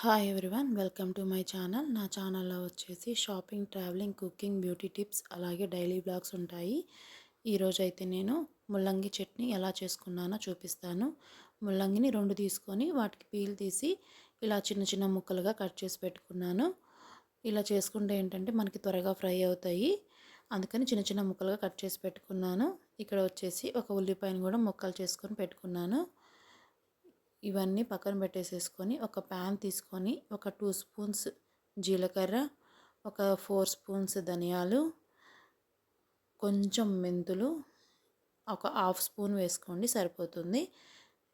Hi everyone welcome to my channel నా ఛానల్లో వచ్చేసి shopping travelling cooking beauty tips అలాగే డైలీ బ్లాగ్స్ ఉంటాయి. ఈరోజు అయితే నేను ముల్లంగి చట్నీ ఎలా చేసుకున్నానో చూపిస్తాను. ముల్లంగిని రెండు తీసుకొని వాటికి పీల్ తీసి ఇలా చిన్న చిన్న ముక్కలుగా కట్ చేసి పెట్టుకున్నాను. ఇలా చేసుకుంటే ఏంటంటే మనకి త్వరగా ఫ్రై అవుతాయి. అందుకని చిన్న చిన్న ముక్కలుగా కట్ చేసి పెట్టుకున్నాను. ఇక్కడ వచ్చేసి ఒక ఉల్లిపాయను కూడా ముక్కలు చేసుకొని పెట్టుకున్నాను. ఇవన్నీ పక్కన పెట్టేసేసుకొని ఒక ప్యాన్ తీసుకొని ఒక టూ స్పూన్స్ జీలకర్ర ఒక ఫోర్ స్పూన్స్ ధనియాలు కొంచెం మెంతులు ఒక హాఫ్ స్పూన్ వేసుకోండి సరిపోతుంది.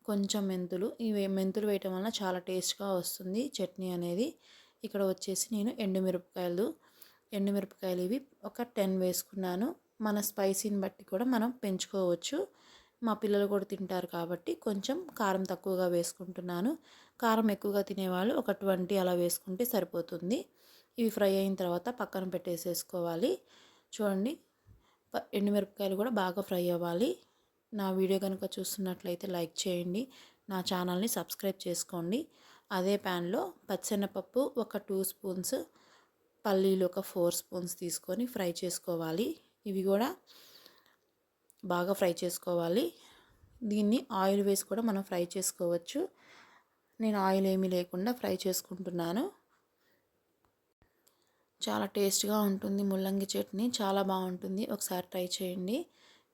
కొంచెం మెంతులు ఇవి మెంతులు వేయటం వల్ల చాలా టేస్ట్గా వస్తుంది చట్నీ అనేది. ఇక్కడ వచ్చేసి నేను ఎండుమిరపకాయలు ఎండుమిరపకాయలు ఇవి ఒక టెన్ వేసుకున్నాను. మన స్పైసీని బట్టి కూడా మనం పెంచుకోవచ్చు. మా పిల్లలు కూడా తింటారు కాబట్టి కొంచెం కారం తక్కువగా వేసుకుంటున్నాను. కారం ఎక్కువగా తినేవాళ్ళు ఒక ట్వంటీ అలా వేసుకుంటే సరిపోతుంది. ఇవి ఫ్రై అయిన తర్వాత పక్కన పెట్టేసేసుకోవాలి. చూడండి ఎండుమిరపకాయలు కూడా బాగా ఫ్రై అవ్వాలి. నా వీడియో కనుక చూస్తున్నట్లయితే లైక్ చేయండి. నా ఛానల్ని సబ్స్క్రైబ్ చేసుకోండి. అదే ప్యాన్లో పచ్చెనపప్పు ఒక టూ స్పూన్స్ పల్లీలు ఒక ఫోర్ స్పూన్స్ తీసుకొని ఫ్రై చేసుకోవాలి. ఇవి కూడా బాగా ఫ్రై చేసుకోవాలి. దీన్ని ఆయిల్ వేసి కూడా మనం ఫ్రై చేసుకోవచ్చు. నేను ఆయిల్ ఏమీ లేకుండా ఫ్రై చేసుకుంటున్నాను. చాలా టేస్ట్గా ఉంటుంది ముల్లంగి చట్నీ. చాలా బాగుంటుంది. ఒకసారి ట్రై చేయండి.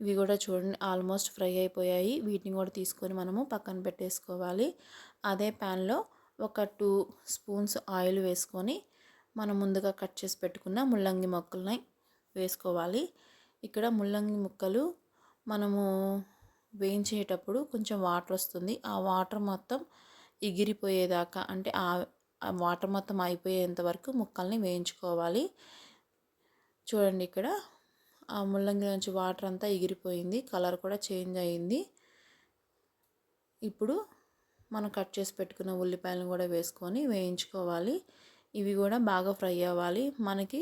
ఇవి కూడా చూడండి ఆల్మోస్ట్ ఫ్రై అయిపోయాయి. వీటిని కూడా తీసుకొని మనము పక్కన పెట్టేసుకోవాలి. అదే ప్యాన్లో ఒక టూ స్పూన్స్ ఆయిల్ వేసుకొని మనం ముందుగా కట్ చేసి పెట్టుకున్న ముల్లంగి మొక్కల్ని వేసుకోవాలి. ఇక్కడ ముల్లంగి ముక్కలు మనము వేయించేటప్పుడు కొంచెం వాటర్ వస్తుంది. ఆ వాటర్ మొత్తం ఎగిరిపోయేదాకా అంటే ఆ వాటర్ మొత్తం అయిపోయేంత వరకు ముక్కల్ని వేయించుకోవాలి. చూడండి ఇక్కడ ఆ ముల్లంగి నుంచి వాటర్ అంతా ఎగిరిపోయింది కలర్ కూడా చేంజ్ అయింది. ఇప్పుడు మనం కట్ చేసి పెట్టుకున్న ఉల్లిపాయలను కూడా వేసుకొని వేయించుకోవాలి. ఇవి కూడా బాగా ఫ్రై అవ్వాలి. మనకి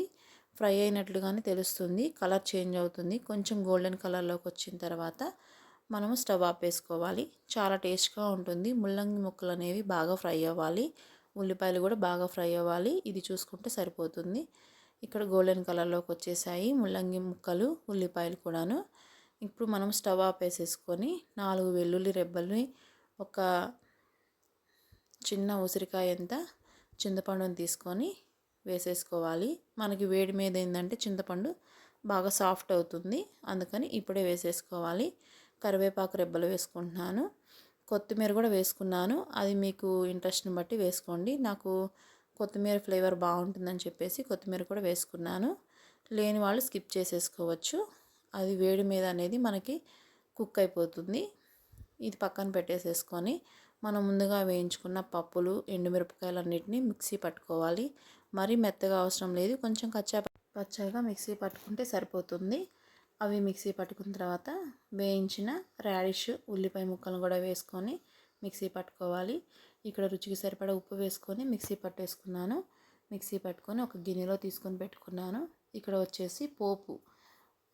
ఫ్రై అయినట్లుగానే తెలుస్తుంది. కలర్ చేంజ్ అవుతుంది. కొంచెం గోల్డెన్ కలర్లోకి వచ్చిన తర్వాత మనము స్టవ్ ఆపేసుకోవాలి. చాలా టేస్ట్గా ఉంటుంది. ముల్లంగి ముక్కలు అనేవి బాగా ఫ్రై అవ్వాలి. ఉల్లిపాయలు కూడా బాగా ఫ్రై అవ్వాలి. ఇది చూసుకుంటే సరిపోతుంది. ఇక్కడ గోల్డెన్ కలర్లోకి వచ్చేసాయి ముల్లంగి ముక్కలు ఉల్లిపాయలు కూడాను. ఇప్పుడు మనం స్టవ్ ఆపేసేసుకొని నాలుగు వెల్లుల్లి రెబ్బల్ని ఒక చిన్న ఉసిరికాయ ఎంత చింతపండుని తీసుకొని వేసేసుకోవాలి. మనకి వేడి మీద ఏంటంటే చింతపండు బాగా సాఫ్ట్ అవుతుంది. అందుకని ఇప్పుడే వేసేసుకోవాలి. కరివేపాకు రెబ్బలు వేసుకుంటున్నాను. కొత్తిమీర కూడా వేసుకున్నాను. అది మీకు ఇంట్రెస్ట్ని బట్టి వేసుకోండి. నాకు కొత్తిమీర ఫ్లేవర్ బాగుంటుందని చెప్పేసి కొత్తిమీర కూడా వేసుకున్నాను. లేని వాళ్ళు స్కిప్ చేసేసుకోవచ్చు. అది వేడి మీద అనేది మనకి కుక్ అయిపోతుంది. ఇది పక్కన పెట్టేసేసుకొని మనం ముందుగా వేయించుకున్న పప్పులు ఎండుమిరపకాయలు అన్నిటిని మిక్సీ పట్టుకోవాలి. మరీ మెత్తగా అవసరం లేదు. కొంచెం కచ్చా పచ్చగా మిక్సీ పట్టుకుంటే సరిపోతుంది. అవి మిక్సీ పట్టుకున్న తర్వాత వేయించిన రాడిష్ ఉల్లిపాయ ముక్కలను కూడా వేసుకొని మిక్సీ పట్టుకోవాలి. ఇక్కడ రుచికి సరిపడా ఉప్పు వేసుకొని మిక్సీ పట్టేసుకున్నాను. మిక్సీ పట్టుకొని ఒక గిన్నెలో తీసుకొని పెట్టుకున్నాను. ఇక్కడ వచ్చేసి పోపు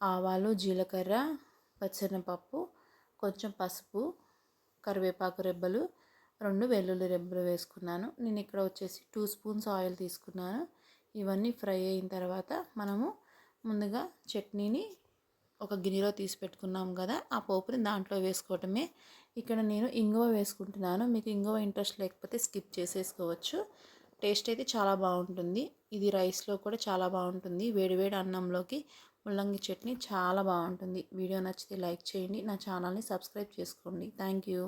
ఆవాలు జీలకర్ర పచ్చనపప్పు కొంచెం పసుపు కరివేపాకు రెబ్బలు రెండు వెల్లుల్లి రెబ్బలు వేసుకున్నాను. నేను ఇక్కడ వచ్చేసి టూ స్పూన్స్ ఆయిల్ తీసుకున్నాను. ఇవన్నీ ఫ్రై అయిన తర్వాత మనము ముందుగా చట్నీని ఒక గిన్నెలో తీసి పెట్టుకున్నాం కదా ఆ పోపుని దాంట్లో వేసుకోవటమే. ఇక్కడ నేను ఇంగువ వేసుకుంటున్నాను. మీకు ఇంగువ ఇంట్రెస్ట్ లేకపోతే స్కిప్ చేసేసుకోవచ్చు. టేస్ట్ అయితే చాలా బాగుంటుంది. ఇది రైస్లో కూడా చాలా బాగుంటుంది. వేడివేడి అన్నంలోకి ముల్లంగి చట్నీ చాలా బాగుంటుంది. వీడియో నచ్చితే లైక్ చేయండి. నా ఛానల్ని సబ్స్క్రైబ్ చేసుకోండి. Thank you.